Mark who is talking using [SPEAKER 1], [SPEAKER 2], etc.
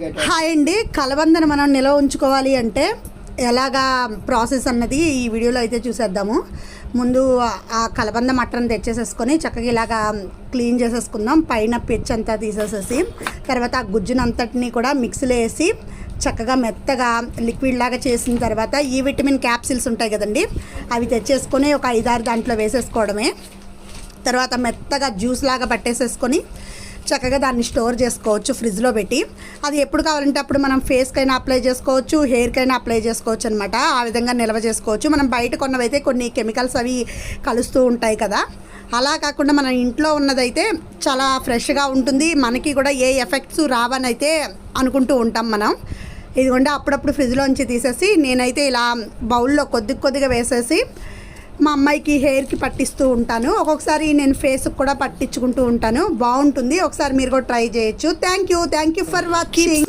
[SPEAKER 1] Hi అండి. కలబందను మనం నిల్వ ఉంచుకోవాలి అంటే ఎలాగా ప్రాసెస్ అన్నది ఈ వీడియోలో అయితే చూసేద్దాము. ముందు ఆ కలబంద మటన్ తెచ్చేసేసుకొని చక్కగా ఇలాగా క్లీన్ చేసేసుకుందాం. పైన పిచ్ అంతా తీసేసేసి తర్వాత ఆ గుజ్జునంతటిని కూడా మిక్సీలో వేసి చక్కగా మెత్తగా లిక్విడ్ లాగా చేసిన తర్వాత ఈ విటమిన్ క్యాప్సిల్స్ ఉంటాయి కదండి అవి తెచ్చేసుకొని ఒక ఐదారు దాంట్లో వేసేసుకోవడమే. తర్వాత మెత్తగా జ్యూస్ లాగా పట్టేసేసుకొని చక్కగా దాన్ని స్టోర్ చేసుకోవచ్చు ఫ్రిడ్జ్లో పెట్టి. అది ఎప్పుడు కావాలంటే అప్పుడు మనం ఫేస్కైనా అప్లై చేసుకోవచ్చు హెయిర్కైనా అప్లై చేసుకోవచ్చు అనమాట ఆ విధంగా నిల్వ చేసుకోవచ్చు. మనం బయట కొన్నవైతే కొన్ని కెమికల్స్ అవి కలుస్తూ ఉంటాయి కదా. అలా కాకుండా మన ఇంట్లో ఉన్నదైతే చాలా ఫ్రెష్గా ఉంటుంది. మనకి కూడా ఏ ఎఫెక్ట్స్ రావని అయితే అనుకుంటూ ఉంటాం మనం. ఇదిగోండి అప్పుడప్పుడు ఫ్రిడ్జ్లోంచి తీసేసి నేనైతే ఇలా బౌల్లో కొద్ది కొద్దిగా వేసేసి మా అమ్మాయికి హెయిర్కి పట్టిస్తూ ఉంటాను. ఒక్కొక్కసారి నేను ఫేస్కి కూడా పట్టించుకుంటూ ఉంటాను. బాగుంటుంది. ఒకసారి మీరు కూడా ట్రై చేయొచ్చు. Thank you thank you for watching